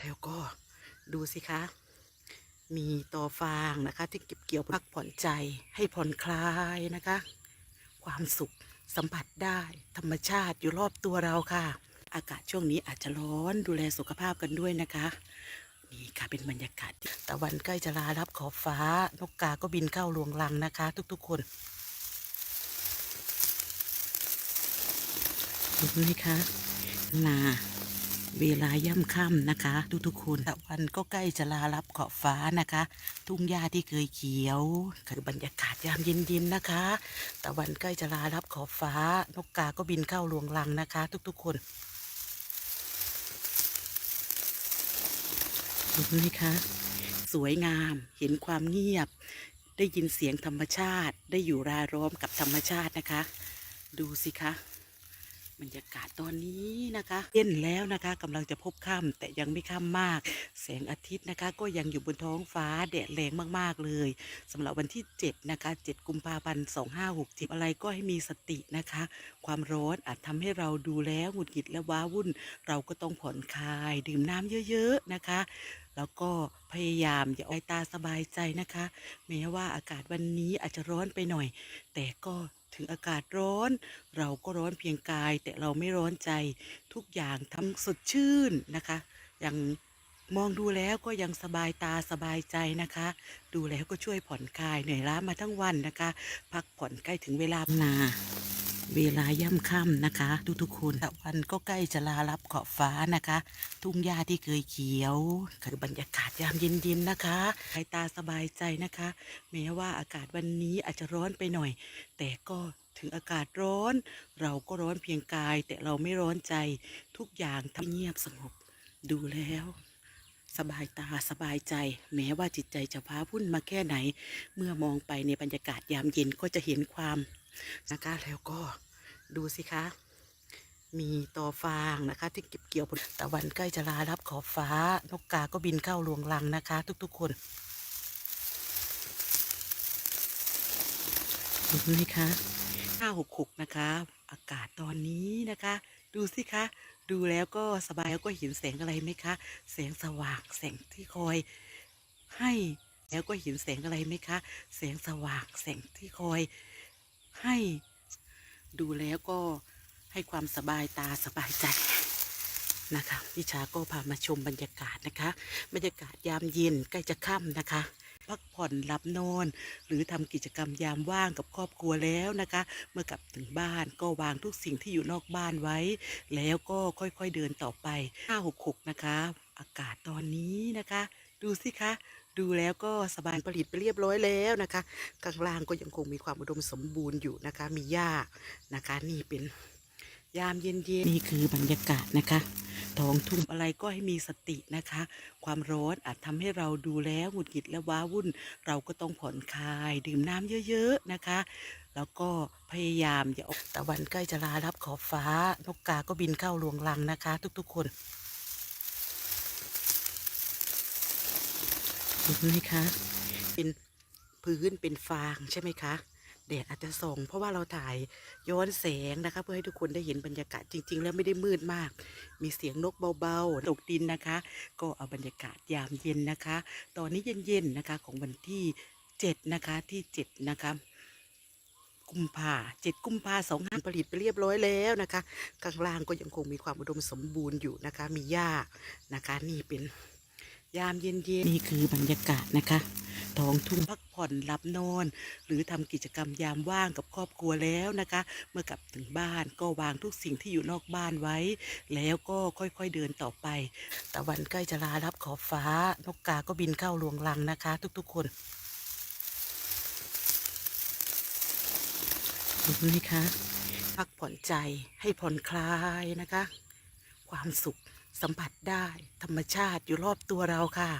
แล้วก็ดูสิคะ มีต่อฟางนะคะ ที่เก็บเกี่ยวพักผ่อนใจให้ผ่อนคลายนะคะ ความสุขสัมผัสได้ ธรรมชาติอยู่รอบตัวเราค่ะ อากาศช่วงนี้อาจจะร้อนดูแลสุขภาพกันด้วยนะคะนี่ค่ะเป็นบรรยากาศตะวันใกล้จะลารับขอบฟ้า นกกาก็บินเข้าลวงรังนะคะ ทุกๆคนเห็นไหมคะนา เวลาย่ำค่ำนะคะ ทุกๆคนตะวันก็ใกล้จะลารับขอบฟ้านะคะ ทุ่งหญ้าที่เคยเขียว คือบรรยากาศยามเย็นๆนะคะ ตะวันใกล้จะลารับขอบฟ้า นกกาก็บินเข้าลวงรังนะคะ ทุกๆ คนเห็นไหมคะสวยงามเห็นความเงียบ ได้ยินเสียงธรรมชาติ ได้อยู่รายล้อมกับธรรมชาตินะคะ ดูสิคะ บรรยากาศตอนนี้นะคะเย็นแล้วนะคะกำลังจะพบค่ำแต่ยังไม่ค่ำมาก แสงอาทิตย์นะคะ ก็ยังอยู่บนท้องฟ้าแดดแรงมากๆเลยสำหรับวันที่7นะคะ7กุมภาพันธ์2567อะไรก็ให้มีสตินะคะ ความร้อนอาจทำให้เราดูแล้วหงุดหงิดและว้าวุ่น เราก็ต้องผ่อนคลาย ดื่มน้ำเยอะ ๆนะคะแล้วก็พยายามอย่าเอาตาสบายใจนะคะ แม้ว่าอากาศวันนี้อาจจะร้อนไปหน่อย แต่ก็ ถึงอากาศร้อน เราก็ร้อนเพียงกาย แต่เราไม่ร้อนใจทุกอย่างทำสดชื่นนะคะอย่างมองดูแล้วก็ยังสบายตาสบายใจนะคะ ดูแล้วก็ช่วยผ่อนคลายเหนื่อยล้ามาทั้งวันนะคะ พักผ่อนใกล้ถึงเวลานา เวลาย่ำค่ำนะคะ ทุกๆคนตะวันก็ใกล้จะลารับขอบฟ้านะคะ ทุ่งหญ้าที่เคยเขียวคือบรรยากาศยามเย็นๆนะคะสายตาสบายใจนะคะ แม้ว่าอากาศวันนี้อาจจะร้อนไปหน่อย แต่ก็ถึงอากาศร้อน เราก็ร้อนเพียงกาย แต่เราไม่ร้อนใจทุกอย่างทำเงียบสงบดูแล้วสบายตาสบายใจ แม้ว่าจิตใจจะพ้าพุ่นมาแค่ไหน เมื่อมองไปในบรรยากาศยามเย็นก็จะเห็นความ นะคะแล้วก็ดูสิคะ มีต่อฟางนะคะ ที่เก็บเกี่ยวผลตะวันใกล้จะลารับขอบฟ้า นกกาก็บินเข้าลวงรังนะคะ ทุกๆคนเห็นไหมคะห้าหกหกนะคะ อากาศตอนนี้นะคะ ดูสิคะ ดูแล้วก็สบายแล้วก็เห็นแสงอะไรไหมคะ แสงสว่างแสงที่คอยให้แล้วก็เห็นแสงอะไรไหมคะ แสงสว่างแสงที่คอย ให้ ดูแล้วก็ให้ความสบายตาสบายใจนะคะวิชาก็พามาชมบรรยากาศนะคะ บรรยากาศยามเย็นใกล้จะค่ำนะคะ พักผ่อนหลับนอน หรือทำกิจกรรมยามว่างกับครอบครัวแล้วนะคะ เมื่อกลับถึงบ้านก็วางทุกสิ่งที่อยู่นอกบ้านไว้ แล้วก็ค่อยๆเดินต่อไป566นะคะ อากาศตอนนี้นะคะ ดูสิคะ ดูแล้วก็สบายผลิตไปเรียบร้อยแล้วนะคะข้างล่างก็ยังคงมีความอุดมสมบูรณ์อยู่นะคะ มีหญ้านะคะ นี่เป็นยามเย็นๆนี่คือบรรยากาศนะคะท้องทุ่งอะไรก็ให้มีสตินะคะ ความร้อนอาจทำให้เราดูแล้วหงุดหงิดและว้าวุ่น เราก็ต้องผ่อนคลาย ดื่มน้ำเยอะ ๆนะคะ แล้วก็พยายามอย่าออกตะวันใกล้จะลารับขอบฟ้านกกาก็บินเข้าลวงรังนะคะ ทุกๆคน เห็นไหมคะเป็นพื้นเป็นฟางใช่ไหมคะแดดอาจจะส่องเพราะว่าเราถ่ายย้อนแสงนะคะ เพื่อให้ทุกคนได้เห็นบรรยากาศจริง ๆ แล้วไม่ได้มืดมาก มีเสียงนกเบาๆตกดินนะคะ ก็เอาบรรยากาศยามเย็นนะคะ ตอนนี้เย็นๆนะคะของวันที่เจ็ดนะคะที่เจ็ดนะคะกุมภาเจ็ดกุมภาสองห้าผลิตไปเรียบร้อยแล้วนะคะข้างล่างก็ยังคงมีความอุดมสมบูรณ์อยู่นะคะ มีหญ้านะคะ นี่เป็น ยามเย็นๆนี่คือบรรยากาศนะคะท้องทุ่งพักผ่อนหลับนอน หรือทำกิจกรรมยามว่างกับครอบครัวแล้วนะคะ เมื่อกลับถึงบ้านก็วางทุกสิ่งที่อยู่นอกบ้านไว้ แล้วก็ค่อยๆเดินต่อไป ตะวันใกล้จะลารับขอบฟ้านกกาก็บินเข้าลวงรังนะคะ ทุกๆคนเห็นไหมคะพักผ่อนใจให้ผ่อนคลายนะคะ ความสุข สัมผัสได้ธรรมชาติอยู่รอบตัวเราค่ะ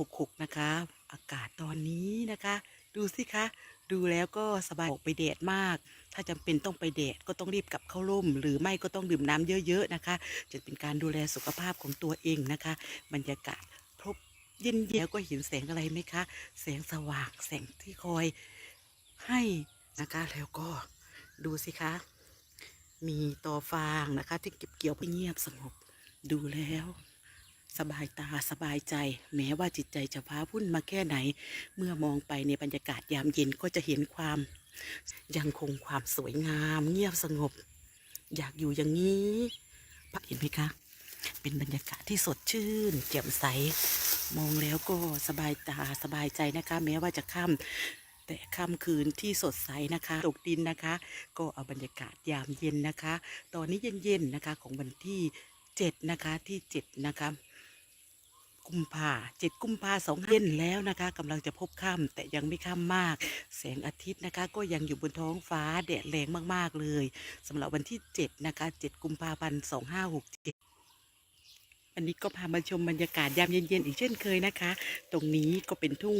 หกหกนะคะ อากาศตอนนี้นะคะ ดูสิคะ ดูแล้วก็สบายออกไปแดดมาก ถ้าจำเป็นต้องไปแดดก็ต้องรีบกลับเข้าร่ม หรือไม่ก็ต้องดื่มน้ำเยอะๆนะคะ จะเป็นการดูแลสุขภาพของตัวเองนะคะ บรรยากาศพบเย็นๆแล้วก็เห็นแสงอะไรไหมคะ แสงสว่างแสงที่คอยให้นะคะแล้วก็ดูสิคะ มีต่อฟางนะคะ ที่เก็บเกี่ยวไปเงียบสงบ ดูแล้ว สบายตาสบายใจ แม้ว่าจิตใจจะฟ้าพุ่นมาแค่ไหน เมื่อมองไปในบรรยากาศยามเย็นก็จะเห็นความ ยังคงความสวยงาม เงียบสงบ อยากอยู่อย่างนี้พักเห็นไหมคะ เป็นบรรยากาศที่สดชื่นแจ่มใส มองแล้วก็สบายตาสบายใจนะคะ แม้ว่าจะค่ำแต่ค่ำคืนที่สดใสนะคะตกดินนะคะ ก็เอาบรรยากาศยามเย็นนะคะ ตอนนี้เย็นๆนะคะของวันที่ 7นะคะที่7นะคะกุมภาเจ็ดกุมภาสองเย็นแล้วนะคะกำลังจะพบค่ำแต่ยังไม่ค่ำมาก แสงอาทิตย์นะคะ ก็ยังอยู่บนท้องฟ้าแดดแรงมากๆเลยสำหรับวันที่7นะคะ7กุมภาพันธ์2567วันนี้ก็พามาชมบรรยากาศยามเย็นๆอีกเช่นเคยนะคะ ตรงนี้ก็เป็นทุ่ง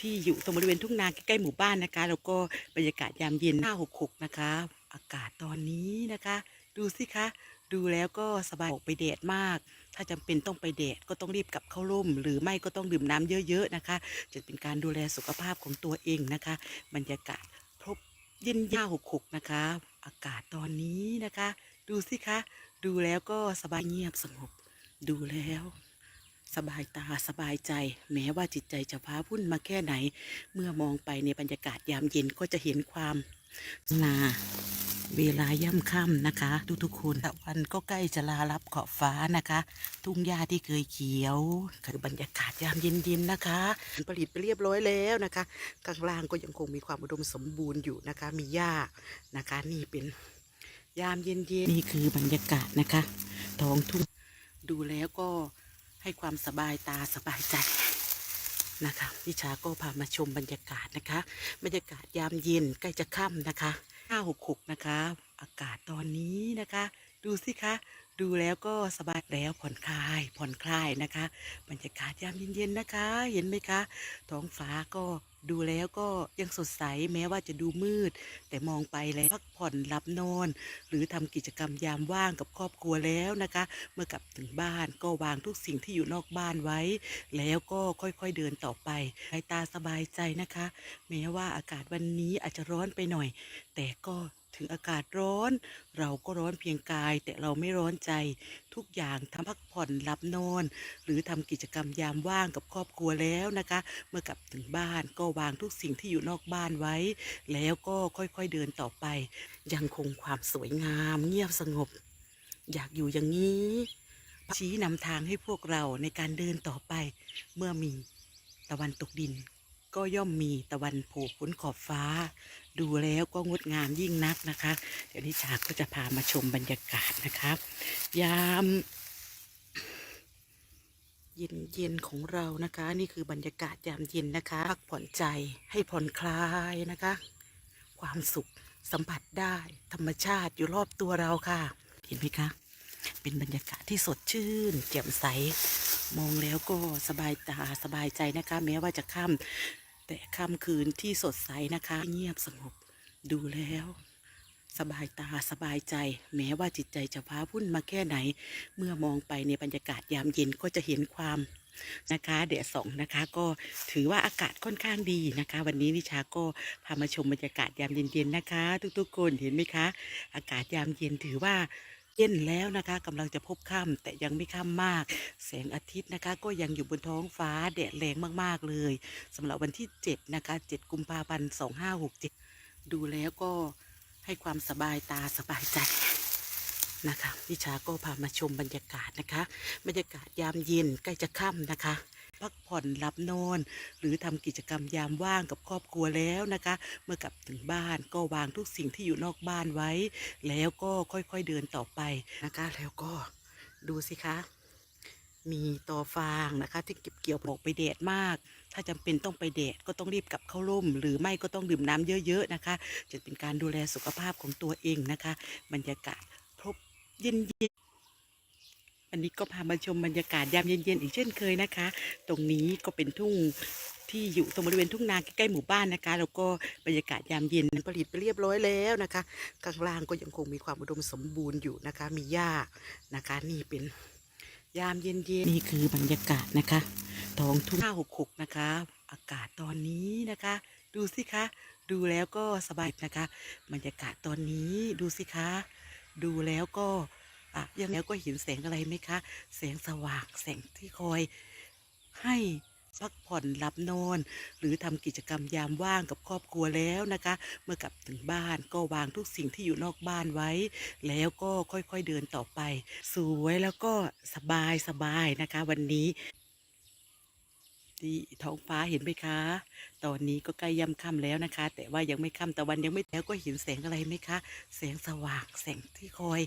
ที่อยู่ตรงบริเวณทุ่งนาใกล้ๆหมู่บ้านนะคะ แล้วก็บรรยากาศยามเย็น566นะคะ อากาศตอนนี้นะคะ ดูสิคะ ดูแล้วก็สบายออกไปแดดมาก ถ้าจำเป็นต้องไปแดดก็ต้องรีบกลับเข้าร่ม หรือไม่ก็ต้องดื่มน้ำเยอะ ๆ นะคะ จะเป็นการดูแลสุขภาพของตัวเองนะคะ บรรยากาศพบเย็นย่าหกหกนะคะ อากาศตอนนี้นะคะ ดูสิคะ ดูแล้วก็สบายเงียบสงบ ดูแล้ว สบายตาสบายใจ แม้ว่าจิตใจจะฟ้าพุ่นมาแค่ไหน เมื่อมองไปในบรรยากาศยามเย็นก็จะเห็นความนา เวลาย่ำค่ำนะคะ ทุกๆคนตะวันก็ใกล้จะลาลับขอบฟ้านะคะ ทุ่งหญ้าที่เคยเขียวคือบรรยากาศยามเย็นๆนะคะผลิตไปเรียบร้อยแล้วนะคะข้างล่างก็ยังคงมีความอุดมสมบูรณ์อยู่นะคะ มีหญ้านะคะ นี่เป็นยามเย็นๆนี่คือบรรยากาศนะคะท้องทุ่งดูแล้วก็ให้ความสบายตาสบายใจนะคะวิชาก็พามาชมบรรยากาศนะคะ บรรยากาศยามเย็นใกล้จะค่ำนะคะ 566 นะคะ อากาศตอนนี้นะคะ ดูสิคะ ดูแล้วก็สบายแล้วผ่อนคลาย ผ่อนคลายนะคะบรรยากาศยามเย็นๆนะคะ เห็นไหมคะท้องฟ้าก็ดูแล้วก็ยังสดใสแม้ว่าจะดูมืด แต่มองไปแล้วพักผ่อนหลับนอน หรือทำกิจกรรมยามว่างกับครอบครัวแล้วนะคะ เมื่อกลับถึงบ้านก็วางทุกสิ่งที่อยู่นอกบ้านไว้ แล้วก็ค่อยๆเดินต่อไปสายตาสบายใจนะคะ แม้ว่าอากาศวันนี้อาจจะร้อนไปหน่อย แต่ก็ ถึงอากาศร้อน เราก็ร้อนเพียงกาย แต่เราไม่ร้อนใจทุกอย่างทำพักผ่อนหลับนอน หรือทำกิจกรรมยามว่างกับครอบครัวแล้วนะคะ เมื่อกลับถึงบ้านก็วางทุกสิ่งที่อยู่นอกบ้านไว้ แล้วก็ค่อยๆเดินต่อไป ยังคงความสวยงาม เงียบสงบ อยากอยู่อย่างนี้ชี้นำทางให้พวกเราในการเดินต่อไป เมื่อมีตะวันตกดิน ก็ย่อมมีตะวันโผล่พ้นขอบฟ้า ดูแล้วก็งดงามยิ่งนักนะคะ เดี๋ยวนิชาก็จะพามาชมบรรยากาศนะคะยามเย็นเย็นของเรานะคะ นี่คือบรรยากาศยามเย็นนะคะพักผ่อนใจให้ผ่อนคลายนะคะ ความสุขสัมผัสได้ ธรรมชาติอยู่รอบตัวเราค่ะ เห็นไหมคะ เป็นบรรยากาศที่สดชื่นแจ่มใส มองแล้วก็สบายตาสบายใจนะคะ แม้ว่าจะค่ำ แต่ค่ำคืนที่สดใสนะคะ เงียบสงบดูแล้ว สบายตาสบายใจ แม้ว่าจิตใจจะฟ้าพุ่นมาแค่ไหน เมื่อมองไปในบรรยากาศยามเย็นก็จะเห็นความนะคะเดี๋ยวสองนะคะก็ถือว่าอากาศค่อนข้างดีนะคะ วันนี้นิชาก็พามาชมบรรยากาศยามเย็นๆนะคะ ทุกๆคนเห็นไหมคะ อากาศยามเย็นถือว่า เย็นแล้วนะคะกำลังจะพบค่ำแต่ยังไม่ค่ำมาก แสงอาทิตย์นะคะ ก็ยังอยู่บนท้องฟ้าแดดแรงมากๆเลยสำหรับวันที่ 7 นะคะ 7 กุมภาพันธ์ 2567 ดูแล้วก็ให้ความสบายตาสบายใจนะคะวิชาก็พามาชมบรรยากาศนะคะ บรรยากาศยามเย็นใกล้จะค่ำนะคะ พักผ่อนหลับนอน หรือทำกิจกรรมยามว่างกับครอบครัวแล้วนะคะ เมื่อกลับถึงบ้านก็วางทุกสิ่งที่อยู่นอกบ้านไว้ แล้วก็ค่อยๆเดินต่อไปนะคะ แล้วก็ดูสิคะ มีตอฟางนะคะ ที่เก็บเกี่ยวออกไปแดดมาก ถ้าจำเป็นต้องไปแดดก็ต้องรีบกลับเข้าร่ม หรือไม่ก็ต้องดื่มน้ำเยอะๆนะคะ จะเป็นการดูแลสุขภาพของตัวเองนะคะ บรรยากาศพบเย็นๆ วันนี้ก็พามาชมบรรยากาศยามเย็นๆอีกเช่นเคยนะคะ ตรงนี้ก็เป็นทุ่งที่อยู่ตรงบริเวณทุ่งนาใกล้ๆหมู่บ้านนะคะแล้วก็บรรยากาศยามเย็นผลิตไปเรียบร้อยแล้วนะคะข้างล่างก็ยังคงมีความอุดมสมบูรณ์อยู่นะคะ มีหญ้านะคะ นี่เป็นยามเย็นๆนี่คือบรรยากาศนะคะท้องทุ่ง566นะคะ อากาศตอนนี้นะคะ ดูสิคะ ดูแล้วก็สบายนะคะ บรรยากาศตอนนี้ดูสิคะ ดูแล้วก็ อะยังแล้วก็เห็นแสงอะไรไหมคะ แสงสว่างแสงที่คอยให้พักผ่อนหลับนอน หรือทำกิจกรรมยามว่างกับครอบครัวแล้วนะคะ เมื่อกลับถึงบ้านก็วางทุกสิ่งที่อยู่นอกบ้านไว้ แล้วก็ค่อยๆเดินต่อไป สวยแล้วก็สบายสบายนะคะ วันนี้ที่ท้องฟ้าเห็นไหมคะ ตอนนี้ก็ใกล้ย่ำค่ำแล้วนะคะ แต่ว่ายังไม่ค่ำตะวันยังไม่แล้วก็เห็นแสงอะไรไหมคะ แสงสว่างแสงที่คอย